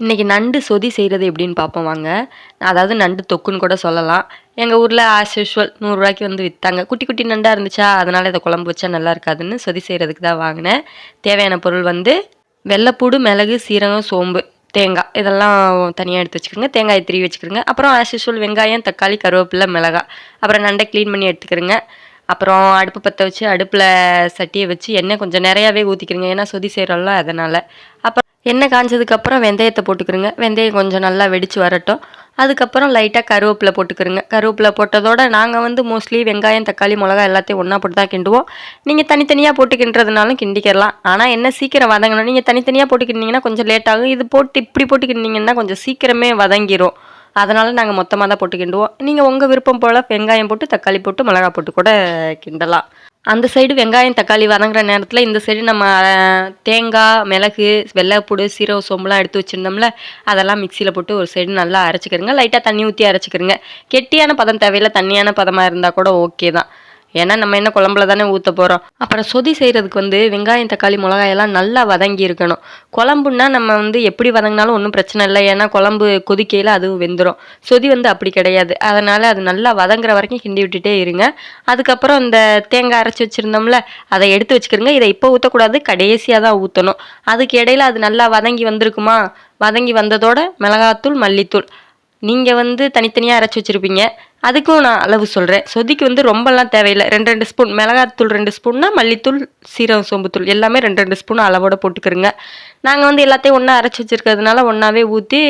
இன்றைக்கி நண்டு சொதி செய்கிறது எப்படின்னு பார்ப்போம் வாங்க. அதாவது நண்டு தொக்குன்னு கூட சொல்லலாம். எங்கள் ஊரில் ஆஸ் யூஷுவல் நூறுரூவாய்க்கு வந்து விற்றாங்க குட்டி குட்டி நண்டாக இருந்துச்சா? அதனால் இதை குழம்பு வச்சா நல்லா இருக்காதுன்னு சொதி செய்கிறதுக்கு தான் வாங்கினேன். தேவையான பொருள் வந்து வெள்ளைப்பூடு மிளகு சீரகம் சோம்பு தேங்காய். இதெல்லாம் தனியாக எடுத்து வச்சுக்கிறோங்க தேங்காயை திரி வச்சுக்கிறோங்க அப்புறம் ஆஸ் யூஷுவல் வெங்காயம் தக்காளி கருவேப்பிலை மிளகாய். அப்புறம் நண்டை க்ளீன் பண்ணி எடுத்துக்கிறோங்க. அப்புறம் அடுப்பு பற்ற வச்சு அடுப்பில் சட்டியை வச்சு எண்ணெய் கொஞ்சம் நிறையாவே ஊற்றிக்கிறோங்க ஏன்னா சொதி செய்கிறோம்ல அதனால். அப்புறம் எண்ணெய் காஞ்சதுக்கப்புறம் வெந்தயத்தை போட்டுக்கிறோங்க வெந்தயம் கொஞ்சம் நல்லா வெடித்து வரட்டும். அதுக்கப்புறம் லைட்டாக கருவேப்பிலை போட்டுக்கிறோங்க கருவேப்பிலை போட்டதோட நாங்கள் வந்து மோஸ்ட்லி வெங்காயம் தக்காளி மிளகா எல்லாத்தையும் ஒன்றா போட்டு தான் கிண்டுவோம். நீங்கள் தனித்தனியாக போட்டு கிண்டுறதுனாலும் கிண்டிக்கிறலாம் ஆனால் என்ன சீக்கிரம் வதங்கணும்? நீங்கள் தனித்தனியாக போட்டு கிண்டிங்கன்னா கொஞ்சம் லேட் ஆகும். இது போட்டு இப்படி போட்டு கிண்டிங்கன்னா கொஞ்சம் சீக்கிரமே வதங்கிரும். அதனால் நாங்கள் மொத்தமாக தான் போட்டு கிண்டுவோம். நீங்கள் உங்கள் விருப்பம் போல் வெங்காயம் போட்டு தக்காளி போட்டு மிளகா போட்டு கூட கிண்டலாம். அந்த சைடு வெங்காயம் தக்காளி வதங்குற நேரத்தில் இந்த சைடு நம்ம தேங்காய் மிளகு வெள்ளைப்பூடு சீரக சோம்புலாம் எடுத்து வச்சுருந்தோம்ல அதெல்லாம் மிக்சியில் போட்டு ஒரு சைடு நல்லா அரைச்சிக்கிறங்க லைட்டாக தண்ணி ஊற்றி அரைச்சிக்கிறங்க கெட்டியான பதம் தேவையில்ல தண்ணியான பதமாக இருந்தால் கூட ஓகே தான். ஏன்னா நம்ம என்ன குழம்புல தானே ஊற்ற போகிறோம் அப்புறம் சொதி செய்கிறதுக்கு வந்து வெங்காயம் தக்காளி மிளகாயெல்லாம் நல்லா வதங்கி இருக்கணும். குழம்புன்னா நம்ம வந்து எப்படி வதங்கினாலும் ஒன்றும் பிரச்சனை இல்லை. ஏன்னா குழம்பு கொதிக்கையில் அதுவும் வெந்துடும் சொதி வந்து அப்படி கிடையாது. அதனால் அது நல்லா வதங்குற வரைக்கும் கிண்டி விட்டுட்டே இருங்க. அதுக்கப்புறம் இந்த தேங்காய் அரைச்சி வச்சுருந்தோம்ல அதை எடுத்து வச்சுக்கிறோங்க இதை இப்போ ஊற்றக்கூடாது கடைசியாக தான் ஊற்றணும் அதுக்கு இடையில அது நல்லா வதங்கி வந்திருக்குமா? வதங்கி வந்ததோட மிளகாத்தூள் மல்லித்தூள். நீங்கள் வந்து தனித்தனியாக அரைச்சி வச்சுருப்பீங்க. அதுக்கும் நான் அளவு சொல்கிறேன் சொதிக்கு வந்து ரொம்பலாம் தேவையில்லை. ரெண்டு ரெண்டு ஸ்பூன். மிளகாத்தூள் ரெண்டு ஸ்பூன்னா மல்லித்தூள் சீரகம் சோம்புத்தூள் எல்லாமே ரெண்டு ரெண்டு ஸ்பூன் அளவோட போட்டுக்கிறோங்க. நாங்கள் வந்து எல்லாத்தையும் ஒன்றா அரைச்சி வச்சுருக்கிறதுனால ஒன்றாவே ஊற்றி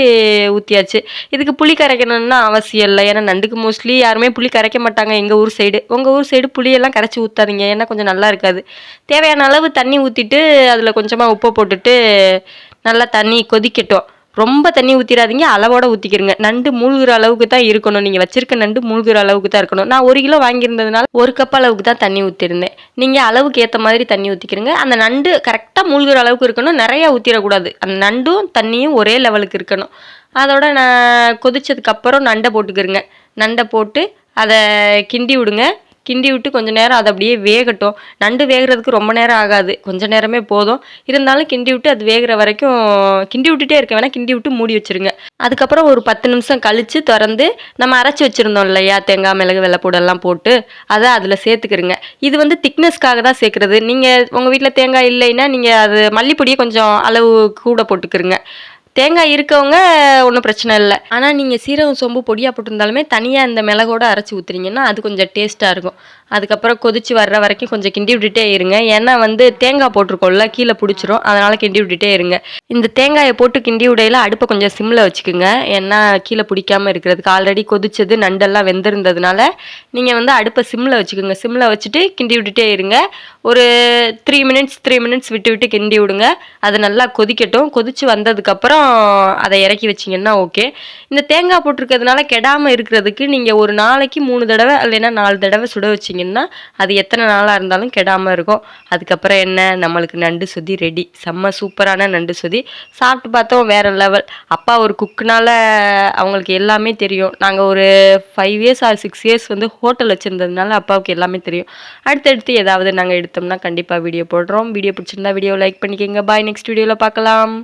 ஊற்றியாச்சு இதுக்கு புளி கரைக்கணும்னா அவசியம் இல்லை. ஏன்னா நண்டுக்கு மோஸ்ட்லி யாருமே புளி கரைக்க மாட்டாங்க எங்கள் ஊர் சைடு உங்கள் ஊர் சைடு புளியெல்லாம் கரைச்சி ஊற்றாதீங்க ஏன்னா கொஞ்சம் நல்லா இருக்காது. தேவையான அளவு தண்ணி ஊற்றிட்டு அதில் கொஞ்சமாக உப்பை போட்டுட்டு நல்லா தண்ணி கொதிக்கட்டும். ரொம்ப தண்ணி ஊற்றிடாதீங்க அளவோட ஊற்றிக்கிறங்க நண்டு மூழ்கிற அளவுக்கு தான் இருக்கணும். நீங்கள் வச்சிருக்க நண்டு மூழ்கிற அளவுக்கு தான் இருக்கணும். நான் ஒரு கிலோ வாங்கியிருந்ததுனால ஒரு கப் அளவுக்கு தான் தண்ணி ஊற்றிருந்தேன் நீங்கள் அளவுக்கு ஏற்ற மாதிரி தண்ணி ஊற்றிக்கிறங்க அந்த நண்டு கரெக்டாக மூழ்கிற அளவுக்கு இருக்கணும். நிறையா ஊற்றிடக்கூடாது அந்த நண்டும் தண்ணியும் ஒரே லெவலுக்கு இருக்கணும். அதோட நான் கொதிச்சதுக்கப்புறம் நண்டை போட்டுக்கிறங்க நண்டை போட்டு அதை கிண்டி விடுங்க. கிண்டி விட்டு கொஞ்ச நேரம் அது அப்படியே வேகட்டும். நண்டு வேகிறதுக்கு ரொம்ப நேரம் ஆகாது. கொஞ்ச நேரமே போதும். இருந்தாலும் கிண்டி விட்டு அது வேகிற வரைக்கும் கிண்டி விட்டுட்டே இருக்க வேணால் கிண்டி விட்டு மூடி வச்சிருங்க. அதுக்கப்புறம் ஒரு பத்து நிமிஷம் கழித்து திறந்து நம்ம அரைச்சி வச்சுருந்தோம் இல்லையா? தேங்காய் மிளகு வெள்ளைப்பூடெல்லாம் போட்டு அதை அதில் சேர்த்துக்கிறங்க இது வந்து திக்னஸ்க்காக தான் சேர்க்குறது. நீங்கள் உங்கள் வீட்டில் தேங்காய் இல்லைன்னா நீங்கள் அது மல்லிப்பொடியை கொஞ்சம் அளவு கூட போட்டுக்கிறங்க தேங்காய் இருக்கவங்க ஒன்றும் பிரச்சனை இல்லை. ஆனால் நீங்கள் சீரகம் சோம்பு பொடியாக போட்டிருந்தாலுமே தனியாக இந்த மிளகோட அரைச்சி ஊற்றுறீங்கன்னா அது கொஞ்சம் டேஸ்ட்டாக இருக்கும். அதுக்கப்புறம் கொதிச்சு வர்ற வரைக்கும் கொஞ்சம் கிண்டி விட்டுட்டே இருங்க. ஏன்னா வந்து தேங்காய் போட்டிருக்கோம்ல கீழே பிடிச்சிரும். அதனால் கிண்டி விட்டுட்டே இருங்க. இந்த தேங்காயை போட்டு கிண்டி விடையில அடுப்பை கொஞ்சம் சிம்மில் வச்சுக்கோங்க. ஏன்னா கீழே பிடிக்காமல் இருக்கிறதுக்கு ஆல்ரெடி கொதிச்சது நண்டெல்லாம் வெந்திருந்ததுனால நீங்கள் வந்து அடுப்பை சிம்மில் வச்சுக்கோங்க. சிம்மில் வச்சுட்டு கிண்டி விட்டுட்டே இருங்க. ஒரு த்ரீ மினிட்ஸ் த்ரீ மினிட்ஸ் விட்டு விட்டு கிண்டி விடுங்க. அது நல்லா கொதிக்கட்டும். கொதித்து வந்ததுக்கப்புறம் அதை இறக்கி வச்சிங்கன்னா ஓகே இந்த தேங்காய் போட்டிருக்கிறதுனால கெடாமல் இருக்கிறதுக்கு நீங்கள் ஒரு நாளைக்கு மூணு தடவை இல்லைன்னா நாலு தடவை சுட வச்சிங்கன்னா அது எத்தனை நாளாக இருந்தாலும் கெடாமல் இருக்கும். அதுக்கப்புறம் என்ன? நம்மளுக்கு நண்டு சொதி ரெடி செம்ம சூப்பரான நண்டு சொதி. சாப்பிட்டு பார்த்தோம் வேறு லெவல் அப்பா ஒரு குக்குனால அவங்களுக்கு எல்லாமே தெரியும். நாங்கள் ஒரு five years or six years வந்து ஹோட்டல் வச்சுருந்ததுனால அப்பாவுக்கு எல்லாமே தெரியும். அடுத்தடுத்து ஏதாவது நாங்கள் எடுத்து எடுத்தோம்னா கண்டிப்பாக வீடியோ போடுறோம். வீடியோ பிடிச்சிருந்தா வீடியோ லைக் பண்ணிக்கோங்க. பாய் நெக்ஸ்ட் வீடியோவில் பார்க்கலாம்.